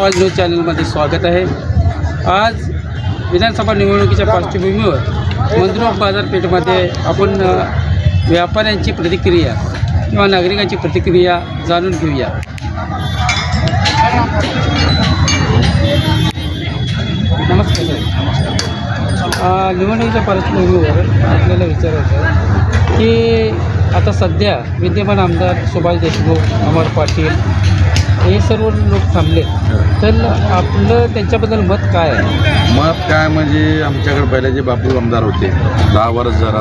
आवाज न्यूज चॅनलमध्ये स्वागत आहे. आज विधानसभा निवडणुकीच्या पार्श्वभूमीवर मंद्रुप बाजारपेठमध्ये आपण व्यापाऱ्यांची प्रतिक्रिया किंवा नागरिकांची प्रतिक्रिया जाणून घेऊया. नमस्कार साहेब निवडणुकीच्या पार्श्वभूमीवर आपल्याला विचारायचं की आता सध्या विद्यमान आमदार सुभाष देशमुख अमर पाटील हे सर्व लोक थांबले. तर आपलं त्यांच्याबद्दल मत काय आहे? मत काय म्हणजे आमच्याकडे पहिले जे बापू आमदार होते दहा वर्ष झाला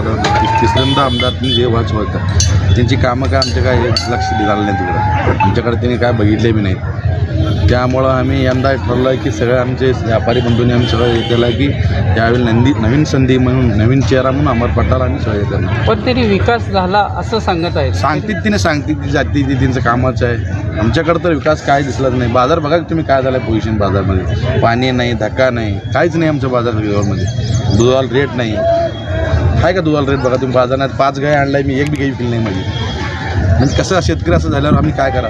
तिसऱ्यांदा आमदार त्यांनी जे वाच होतं त्यांची कामं काय आमच्या काय लक्ष दिलं नाही तिकडं. आमच्याकडे त्यांनी काय बघितले बी नाहीत. त्यामुळं आम्ही यंदा ठरलं आहे की सगळे आमचे व्यापारी बंधूंनी आम्ही सगळं हे केलं आहे की त्यावेळी नंदी नवीन संधी म्हणून नवीन चेहरा म्हणून अमर पटाला आम्ही सगळं हे करणार पण तरी विकास झाला असं सांगत आहेत. सांगतील तिने सांगतील ती जाती ती त्यांचं कामच आहे. आमच्याकडं तर विकास काय दिसलाच नाही. बाजार बघा तुम्ही काय झालं पोझिशन बाजारमध्ये. पाणी नाही धक्का नाही काहीच नाही आमच्या बाजारमध्ये दुधाला रेट नाही. आहे का दुधाला रेट बघा तुम्ही बाजारात पाच गाय आणलाय मी एक बी गाई फिल नाही माझी. म्हणजे कसं शेतकरी असं झाल्यावर आम्ही काय करा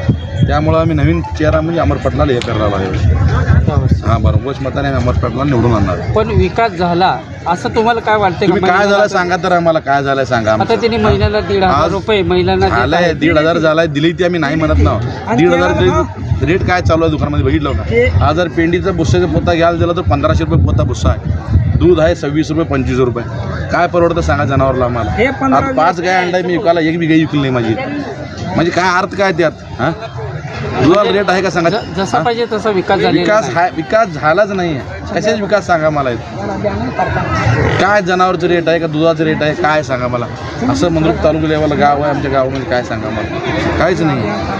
त्यामुळं आम्ही नवीन चेहरा म्हणजे अमर पटलाला हे करायला आहे हां बरोबर मताने आम्ही अमर पटला निवडून आणणार पण विकास झाला असं तुम्हाला काय वाटतं तुम्ही काय झालं सांगा तर आम्हाला. काय झालंय सांगा आता. त्यांनी महिन्याला दीड हजार आज रुपये महिलांना देत झालंय. दीड हजार झालाय दिली ती आम्ही नाही म्हणत ना. दीड हजार रेट काय चालू आहे दुकानामध्ये बघितलं का? हा जर पेंडीचा भुस्साचा पोता घ्यायला दिला तर पंधराशे रुपये पोता भुस्सा आहे. दूध आहे सव्वीस रुपये पंचवीस रुपये. काय परवडतं सांगा जनावरला आम्हाला. आज पाच गाय अंडा मी विकायला एक बी गाय विकली नाही माझी. म्हणजे काय अर्थ काय त्यात? हां? दुधाला रेट आहे का सांगा? जसा? पाहिजे तसा विकास विकास. हा विकास झालाच नाही आहे. कशाच विकास सांगा मला? काय जनावरचं रेट आहे का दुधाचं रेट आहे? काय सांगा मला? असं मंद्रुप तालुका लेवलला गाव आहे आमच्या गावामध्ये काय सांगा मला? काहीच नाही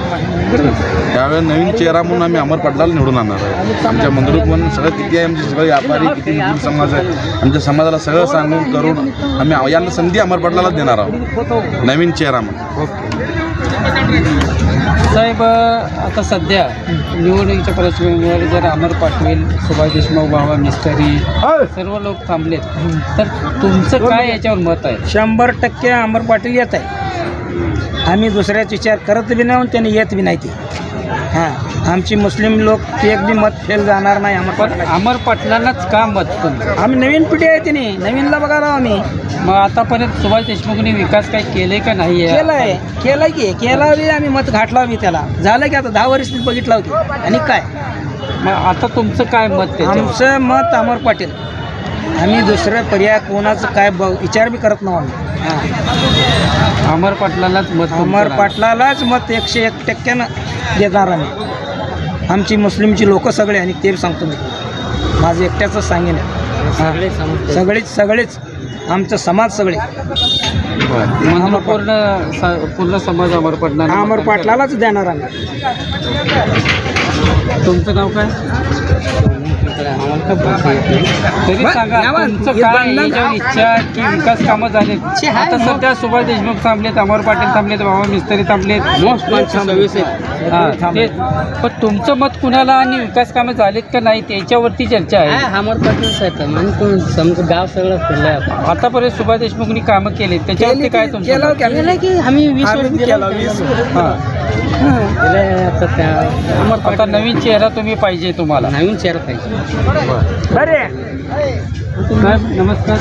त्यावेळेस नवीन चेहरा म्हणून आम्ही अमर पटलाला निवडून आणणार आहे. आमच्या मंद्रुप म्हणून सगळं किती आहे आमचे सगळे व्यापारी किती मुस्लिम समाज आहे. आमच्या समाजाला सगळं सांगून करून आम्ही यांना संधी अमर पटलालाच देणार आहोत. नवीन चेहरा म्हणून. साहेब आता सध्या निवडणुकीच्या पार्श्वभूमीवर जर अमर पाटील सुभाष देशमुख बाबा मिस्टरी सर्व लोक थांबलेत तर तुमचं काय याच्यावर मत आहे? शंभर टक्के अमर पाटील येत आहे. आम्ही दुसऱ्याच विचार करत बी नाही त्यांनी येत बी नाही ते. हां आमची मुस्लिम लोक ते एक बी मत फेल जाणार नाही अमर पण पाटील अमर पाटलांनाच का मत तुमचं आम्ही नवीन पिढी आहे तिने नवीनला बघायला आम्ही. मग आतापर्यंत सुभाष देशमुखनी विकास काय केले का नाही? केलंय केलंय की केला बी आम्ही मत घातला बी त्याला. झालं की आता दहा वर्ष बघितलं होती. आणि काय? मग आता तुमचं काय मत त्याच्यावर? आमचं मत अमर पाटील. आम्ही दुसरं पर्याय कोणाचं काय ब विचार बी करत नाही आम्ही. हां. अमर पाटलालाच मत तुमचं अमर. पाटलालाच मत एकशे एक टक्क्यानं. देणार आम्ही. आमची मुस्लिमची लोक सगळे आणि ते सांगतो मी. माझं एकट्याच सांगेन. सगळेच सगळेच आमचं समाज सगळे. म्हणजे पूर्ण पूर्ण समाज अमर पाटला अमर पाटलालाच देणार आम्ही. तुमचं नाव काय? तरी सांगा नाव- तुमचं हे काय बांधलं याच्यावर इच्छा की विकास कामं झालेत आता सध्या सुभाष देशमुख थांबलेत अमर पाटील थांबलेत बाबा मिस्त्री थांबलेत. हा. पण तुमचं मत कुणाला आणि विकास कामं झालेत का नाही त्याच्यावरती चर्चा आहे. अमर पाटील आहेत आणि समजा गाव सगळं फिरलंय आता. आतापर्यंत सुभाष देशमुखनी कामं केलीत. त्याच्यावरती काय तुमचं केलं? की आम्ही? केलं वीस वर्ष केलं, वीस हा. आता त्या अमर आता पाटील नवीन चेहरा तुम्ही पाहिजे तुम्हाला. नवीन चेहरा पाहिजे. बरे साहेब नमस्कार.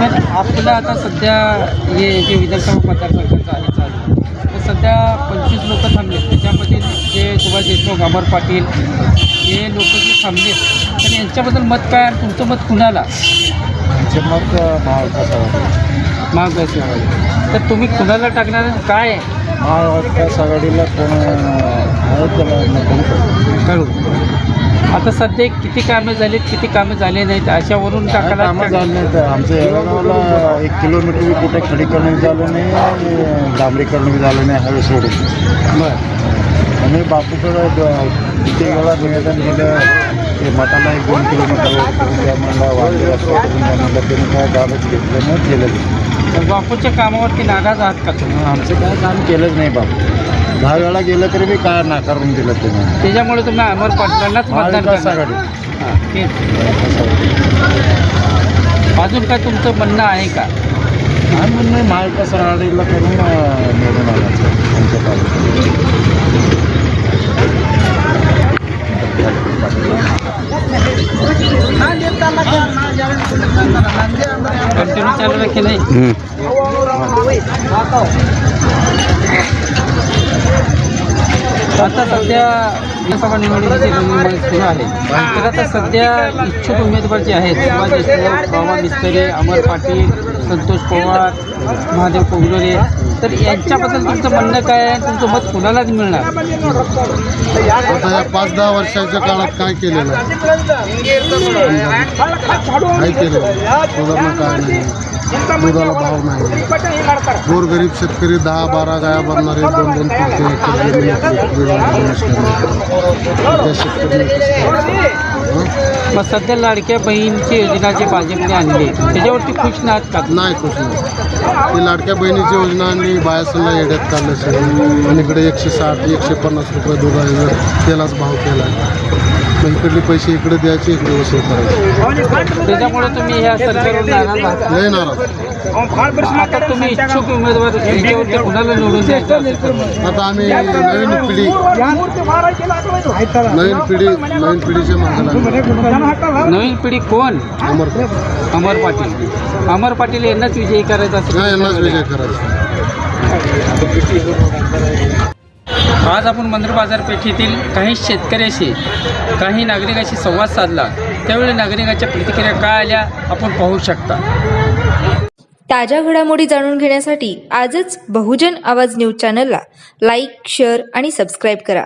तर आपलं आता सध्या हे जे विधानसभा मतदारसंघाचं आहे चालू. तर सध्या पंचवीस लोक थांबले. त्याच्यामध्ये जे सुभाष देशमुख अमर पाटील हे लोक जे थांबले. तर यांच्याबद्दल मत काय आणि तुमचं मत कुणाला? मग महाविकास आघाडी तर तुम्ही कुणाला टाकणार? काय? महाविकास आघाडीला कोण आहे त्याला कळू. आता सध्या किती कामं झालीत किती कामं झाले नाहीत? अशावरून टाकायला कामं झालं नाही तर आमच्या येळगावला एक किलोमीटर कुठे खडीकरण झालं नाही आणि डांबरीकरण झालं नाही हवे सोडून. बरं. आम्ही बापूकडं किती वेळा निवेदन दिलं ते मताला एक दोन किलोमीटर म्हणलं त्या म्हणलं त्याने काय गावच घेतलं नाही केलं. तर बापूच्या कामावरती नाराज आहात का तुम्ही? आमचं काय काम केलंच नाही बापू. दहा वेळा गेलं तरी बी काय नाकारून दिलं त्याने त्याच्यामुळे तुम्ही अमर पाटलांनाच मतदान महाविकास करणार. आघाडी. हां, तेच. अजून काय तुमचं म्हणणं आहे का? आम्ही नाही महाविकास आघाडीला करून अं, निवडून आणायचं. आमच्या तालुक्यात कंटिन्यू चालू रखे नहीं आता सध्या विधानसभा निवडणुकीची रणधुमाळी सुरू आहे तर आता सध्या इच्छुक उमेदवार जे आहेत सुभाष देशमुख बाबा मिस्त्री अमर पाटील संतोष पवार महादेव कोगलोरे तर यांच्याबद्दल तुमचं म्हणणं काय आहे? तुमचं मत कुणालाच मिळणार? आता या पाच दहा वर्षाच्या काळात काय केलेलं आहे? काय केलेलं सुधारणा काय नाही. दुधाला भाव नाही. गोरगरीब शेतकरी दहा बारा गाया बनणारे दोन दोन? मग सध्या लाडक्या बहीणची योजना जी भाजपने आणली त्याच्यावरती खुश नाहीत का? नाही खुश नाही ती लाडक्या बहिणीची योजना आणि बायासला येड्यात काढलं सगळं. आणि इकडे एकशे साठ एकशे पन्नास रुपये दुधा तेलाच भाव केला. मग इकडले पैसे इकडे द्यायचे इकडे वसूल करायचे. त्याच्यामुळे तुम्ही ह्या सरकारवर नाराज आहात. लय नाराज. आता तुम्ही इच्छुक उमेदवार याच्यावरती कुणाला निवडून द्यायचं? आता आम्ही नवीन पिढी नवीन पिढी नवीन पिढीच्या मागे लागलो. नवीन पिढी कोण? अमर अमर पाटील. अमर पाटील यांनाच विजयी करायचा नाही यांनाच विजय करायचा. आज आपण मंदिर बाजारपेठेतील काही शेतकऱ्याशी काही नागरिकाशी संवाद साधला. त्यावेळी नागरिकांच्या प्रतिक्रिया काय आल्या आपण पाहू शकता. ताज्या घडामोडी जाणून घेण्यासाठी आजच बहुजन आवाज न्यूज चॅनलला लाईक शेअर आणि सबस्क्राईब करा.